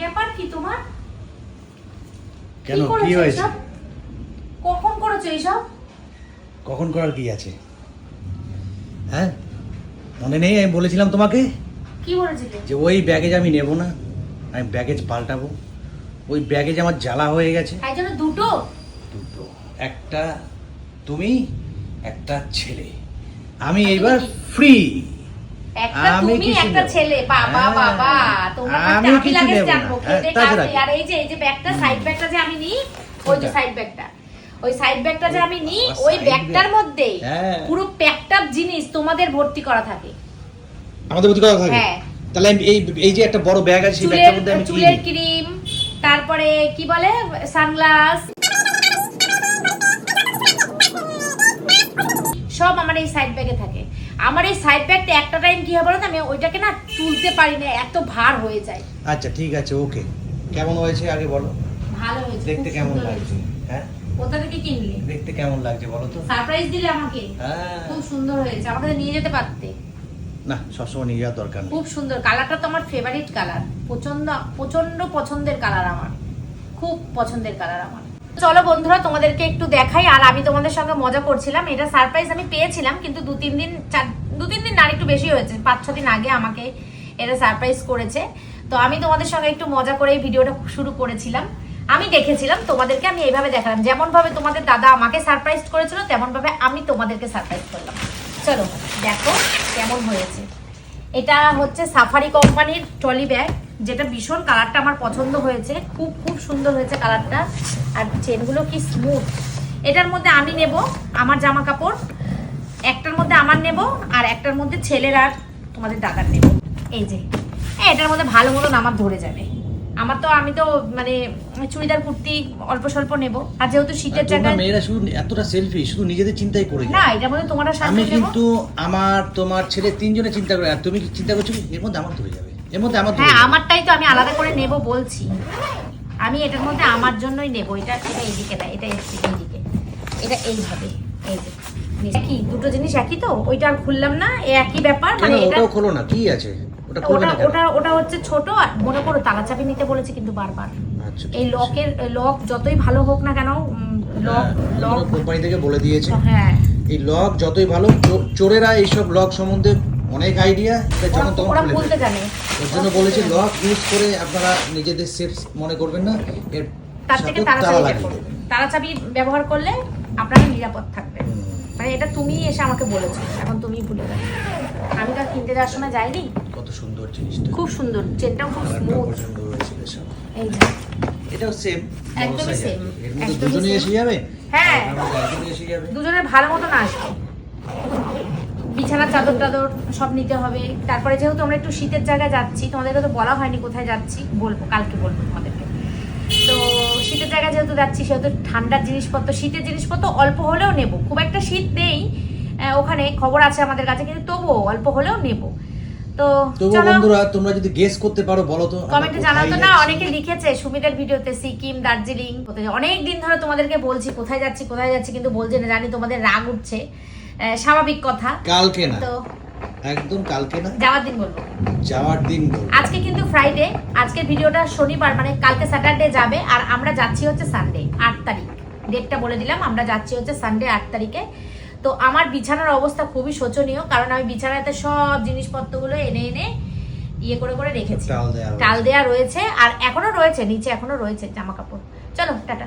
ব্যাপার কি তোমার? কেন? কি হয়েছে? কখন এইসব কখন করার কি আছে? হ্যাঁ? মনে নেই আমি বলেছিলাম তোমাকে কি বলেছিলে? যে ওই ব্যাগেজ আমি নেব না। আমি ব্যাগেজ পাল্টাবো। ওই ব্যাগেজ আমার জ্বালা হয়ে গেছে। দুটো? দুটো। একটা তুমি একটা ছেলে। আমি এবার ফ্রি আমি কিছু একটা ছেলে বাবা হ্যাঁ, বাবা তোমরা আমি লাগে জানব হ্যাঁ, খেতে তাছাড়া খাবে কি? আর এই যে এই যে ব্যাগটা সাইড ব্যাগটা যে আমি নিই ওই যে সাইড ব্যাগটা ওই সাইড ব্যাগটা যে আমি নিই ওই ব্যাগটার। মধ্যে হ্যাঁ। পুরো প্যাকড আপ জিনিস তোমাদের ভর্তি করা থাকে আমাদের হ্যাঁ। তাহলে এই এই যে একটা বড় ব্যাগ আছে সেই চুলের ব্যাগটার মধ্যে আমি চুলের ক্রিম তারপরে কি বলে সানগ্লাস সব আমার এই সাইড ব্যাগে থাকে। আমার এই সাইড ব্যাগটা একটা টাইম কি হবে বলো তো, আমি ওইটাকে না তুলতে পারি না এত ভার হয়ে যায়। আচ্ছা ঠিক আছে ওকে কেমন হয়েছে আগে বলো? ভালো হয়েছে দেখতে কেমন লাগছে? হ্যাঁ? কোথা থেকে কিনলে? দেখতে কেমন লাগছে বলো তো? সারপ্রাইজ দিলে আমাকে। হ্যাঁ। খুব সুন্দর হয়েছে আমাকে নিয়ে যেতে পারতে। না সবসময় নিয়ে যাওয়ার দরকার খুব সুন্দর। কালারটা তো আমার ফেভারিট কালার। প্রচণ্ড প্রচণ্ড পছন্দের কালার আমার। খুব পছন্দের কালার আমার। চলো বন্ধুরা, তোমাদেরকে একটু দেখাই, আর আমি তোমাদের সঙ্গে মজা করছিলাম। এটা সারপ্রাইজ আমি পেয়েছিলাম, কিন্তু দু তিন দিন, চার- দু তিন দিন না, আর একটু বেশি হয়েছে। পাঁচ, ছ দিন আগে আমাকে এটা সারপ্রাইজ করেছে। তো আমি তোমাদের সঙ্গে একটু মজা করে এই ভিডিওটা শুরু করেছিলাম। আমি দেখেছিলাম, তোমাদেরকে আমি এইভাবে দেখালাম। যেমন ভাবে তোমাদের দাদা আমাকে সারপ্রাইজ করেছিল তেমন ভাবে আমি তোমাদেরকে সারপ্রাইজ করলাম। চলো দেখো কেমন হয়েছে। এটা হচ্ছে সাফারি কোম্পানির ট্রলি ব্যাগ। যেটা ভীষণ কালারটা আমার পছন্দ হয়েছে খুব খুব সুন্দর হয়েছে কালারটা আর চেনগুলো কি স্মুথ এটার মধ্যে আমি নেব আমার জামা কাপড় একটার মধ্যে আমার নেব আর একটার মধ্যে ছেলের আর তোমাদের দাদার নেব। এই যে এটার মধ্যে ভালো মতন আমার ধরে যাবে। আমার তো আমি তো মানে চুড়িদার কুর্তি অল্প স্বল্প নেব। আর যেহেতু শীতের জায়গায় মেয়েরা শুধু এতটা সেলফি শুধু নিজেদের চিন্তাই করে না এটার মধ্যে তোমার সাথে নেব। কিন্তু আমার তোমার ছেলে তিনজনে চিন্তা করে আর তুমি কি চিন্তা করছ এর মধ্যে আমার ধরে যাবে? এর মধ্যে আমার হ্যাঁ আমারটাই তো আমি আলাদা করে নেব বলছি। আমি এটার মধ্যে আমার জন্যই নেব। এটা এটা এইদিকে না এটা এইদিকে। এটা এইভাবে এই কি দুটো জিনিস একই তো? ওইটা আর খুললাম না একই ব্যাপার মানে ওটাও খোলো না কি আছে? ওটা ওটা ওটা ওটা হচ্ছে ছোট আর মনে করো তালা চাবি নিতে বলেছে কিন্তু বারবার। আচ্ছা এই লকের লক যতই ভালো হোক না কেন লক লক কোম্পানি থেকে বলে দিয়েছে। হ্যাঁ। এই লক যতই ভালো চোরেরা এইসব লক সম্বন্ধে অনেক আইডিয়া যখন ওরা- তখন ওরা খুলতে জানে। ওর জন্য বলেছে লক ইউজ করে আপনারা নিজেদের সেফ মনে করবেন না। এর তার থেকে তারা চাবি। তালা চাবি ব্যবহার করলে আপনারা নিরাপদ থাকবেন। মানে এটা তুমি এসে আমাকে বলেছ এখন তুমি ভুলে গেছো আমি তো কিনতে যাওয়ার সময় যাইনি। কত সুন্দর জিনিসটা। খুব সুন্দর চেনটাও খুব স্মুথ। এই যে। এটাও সেম একদমই same, এর মধ্যে দুজনে এসে যাবে? হ্যাঁ। দুজনের ভালো মতন আসবে। বিছানার চাদর টাদর সব নিতে হবে। তারপরে যেহেতু আমরা একটু শীতের জায়গায় যাচ্ছি তোমাদেরকে তো বলা হয়নি কোথায় যাচ্ছি বলব কালকে বলব তোমাদেরকে। তো শীতের জায়গায় যেহেতু যাচ্ছি সেহেতু ঠান্ডার জিনিসপত্র শীতের জিনিসপত্র অল্প হলেও নেব। খুব একটা শীত নেই ওখানে খবর আছে আমাদের কাছে কিন্তু তবুও অল্প হলেও নেব। তো বন্ধুরা তোমরা যদি গেস করতে পারো বলো তো কমেন্টে জানাও তো না? অনেকে লিখেছে সুমিতের ভিডিওতে সিকিম দার্জিলিং অনেক দিন ধরে তোমাদেরকে বলছি কোথায় যাচ্ছি কোথায় যাচ্ছি কিন্তু বলছে না জানি তোমাদের রাগ উঠছে। স্বাভাবিক কথা। কালকে না। তো একদম কালকে না। যাওয়ার দিন বলব। যাওয়ার দিন বলব। আজকে কিন্তু ফ্রাইডে আজকের ভিডিওটা শনিবার মানে কালকে স্যাটারডে যাবে আর আমরা যাচ্ছি হচ্ছে সানডে আট তারিখ। ডেটটা বলে দিলাম আমরা যাচ্ছি হচ্ছে সানডে আট তারিখে। তো আমার বিছানার অবস্থা খুবই শোচনীয় কারণ আমি বিছানাতে সব জিনিসপত্রগুলো এনে এনে ইয়ে করে করে রেখেছি। টাল দেয়া রয়েছে। টাল দেয়া রয়েছে আর এখনও রয়েছে নিচে এখনও রয়েছে জামা কাপড় চলো টাটা।